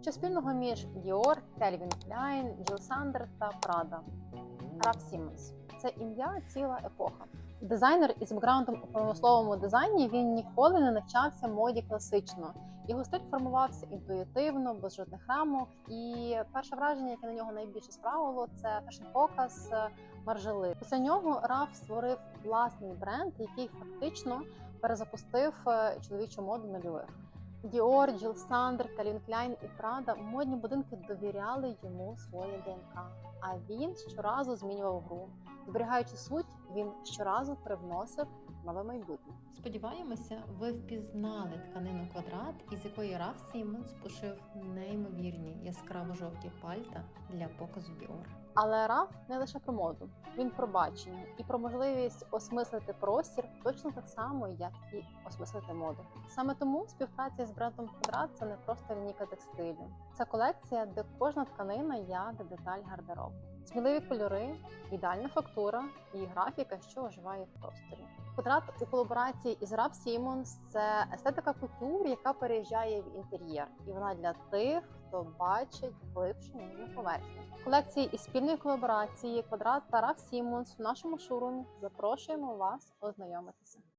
Що спільного між Dior, Calvin Klein, Jill Sander та Prada? Раф Сімонс. Це ім'я ціла епоха. Дизайнер із бекграундом у промисловому дизайні він ніколи не навчався моді класично. Його стиль формувався інтуїтивно, без жодних рамок. І перше враження, яке на нього найбільше справило, це фешн-показ Маржели. Після нього Раф створив власний бренд, який фактично перезапустив е, чоловічу моду нульових. Dior, Jill Sander, Calvin Klein і Prada модні будинки довіряли йому своє ДНК. А він щоразу змінював гру. Зберігаючи суть, він щоразу привносив нове майбутнє. Сподіваємося, ви впізнали тканину квадрат, із якої Раф Сімонс пошив неймовірні яскраво-жовті пальта для показу Dior. Але раф не лише про моду, він про бачення і про можливість осмислити простір точно так само, як і осмислити моду. Саме тому співпраця з брендом Квадрат це не просто лінійка текстилю. Це колекція, де кожна тканина як деталь гардеробу. Сміливі кольори, ідеальна фактура і графіка, що оживає в просторі. Квадрат у колаборації із Раф Сімонс це естетика кутюр, яка переїжджає в інтер'єр, і вона для тих, хто бачить глибше ніж поверхні. Колекції із спільної колаборації Квадрат та Раф Сімонс в нашому шоурумі запрошуємо вас ознайомитися.